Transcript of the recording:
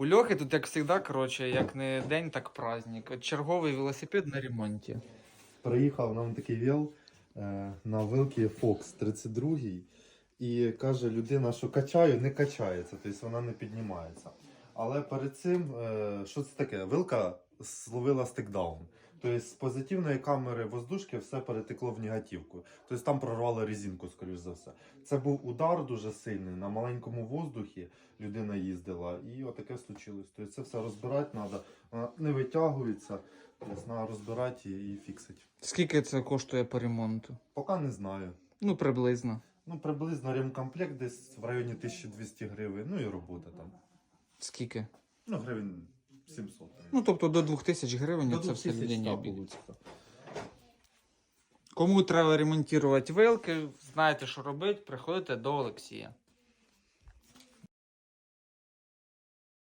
У Льохи тут, як завжди, коротше, як не день, так праздник. Черговий велосипед на ремонті. Приїхав нам такий віл е, на вилки Fox 32 і каже людина, що качаю, не качається, тобто вона не піднімається. Але перед цим, е, що це таке? Вилка зловила стикдаун. Тобто з позитивної камери воздушки все перетекло в негативку. Тобто там прорвало резинку, скоріш за все. Це був удар дуже сильний. На маленькому воздухі людина їздила, і отаке случилось. Тобто це все розбирати треба. Вона не витягується, треба розбирати і фіксити. Скільки це коштує по ремонту? Поки не знаю. Ну, приблизно. Ну, приблизно ремкомплект десь в районі 1200 гривень, ну і робота там. Скільки? Ну, гривень 700. Ну, тобто до 2000 гривень До це все людині обійдеться. Кому треба ремонтувати вилки, знаєте, що робити, приходите до Олексія.